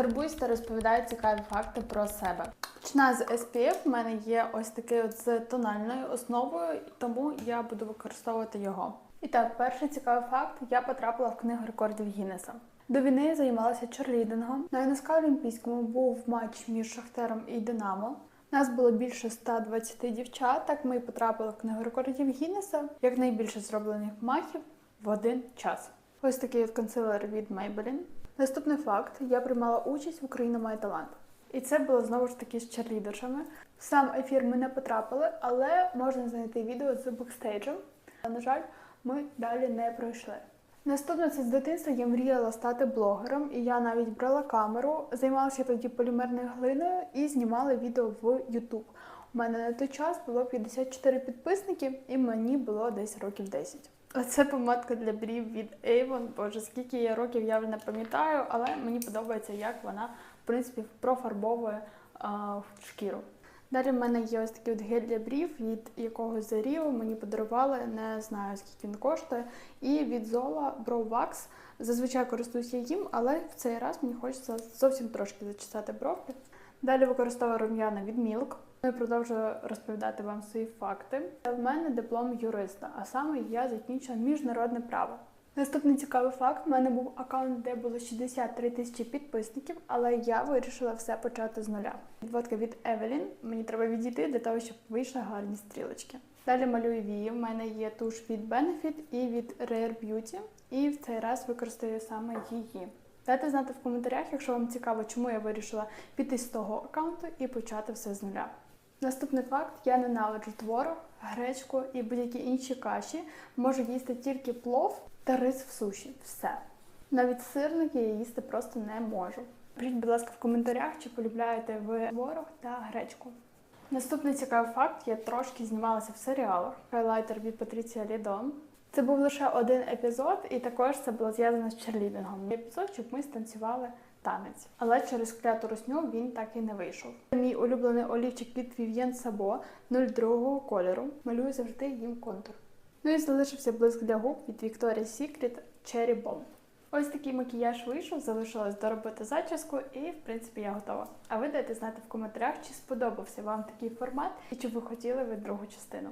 Фарбуюсь та розповідаю цікаві факти про себе. Починаю з SPF. У мене є ось такий от з тональною основою, тому я буду використовувати його. І так, перший цікавий факт: я потрапила в книгу рекордів Гіннеса. До війни я займалася черлідингом. На НСК Олімпійському був матч між Шахтером і Динамо. Нас було більше 120 дівчат. Так ми потрапили в книгу рекордів Гіннеса як найбільше зроблених махів в один час. Ось такий от консилер від Maybelline. Наступний факт: я приймала участь в Україна має талант. І це було знову ж таки з черлідершами. В сам ефір ми не потрапили, але можна знайти відео з бекстейджем. На жаль, ми далі не пройшли. Наступне це з дитинства я мріяла стати блогером, і я навіть брала камеру, займалася тоді полімерною глиною і знімала відео в YouTube. У мене на той час було 54 підписники, і мені було десь років 10. Оце помадка для брів від Avon. Боже, скільки є років, я вже не пам'ятаю, але мені подобається, як вона в принципі профарбовує а, шкіру. Далі в мене є ось такий от гель для брів від якогось заріву. Мені подарували, не знаю скільки він коштує. І від Zola Brow Wax. Зазвичай користуюся їм, але в цей раз мені хочеться зовсім трошки зачесати бровки. Далі використовую рум'яна від Milk. Я продовжую розповідати вам свої факти. В мене диплом юриста, а саме я закінчила міжнародне право. Наступний цікавий факт: у мене був аккаунт, де було 63 тисячі підписників, але я вирішила все почати з нуля. Відводка від Евелін. Мені треба відійти для того, щоб вийшли гарні стрілочки. Далі малюю вії. У мене є туш від Benefit і від Rare Beauty. І в цей раз використаю саме її. Дайте знати в коментарях, якщо вам цікаво, чому я вирішила піти з того аккаунту і почати все з нуля. Наступний факт: я ненавиджу творог, гречку і будь-які інші каші. Можу їсти тільки плов та рис в суші. Все. Навіть сирники я їсти просто не можу. Пишіть, будь ласка, в коментарях, чи полюбляєте ви творог та гречку. Наступний цікавий факт: я трошки знімалася в серіалах. Хайлайтер від Патріція Лідон. Це був лише один епізод, і також це було зв'язано з черлідингом. Епізод, щоб ми станцювали танець. Але через кляту русню він так і не вийшов. Мій улюблений олівчик від Vivien Sabo 02 кольору. Малюю завжди їм контур. Ну і залишився блиск для губ від Victoria's Secret Cherry Bomb. Ось такий макіяж вийшов, залишилось доробити зачіску, і в принципі я готова. А ви дайте знати в коментарях, чи сподобався вам такий формат і чи ви хотіли ви другу частину.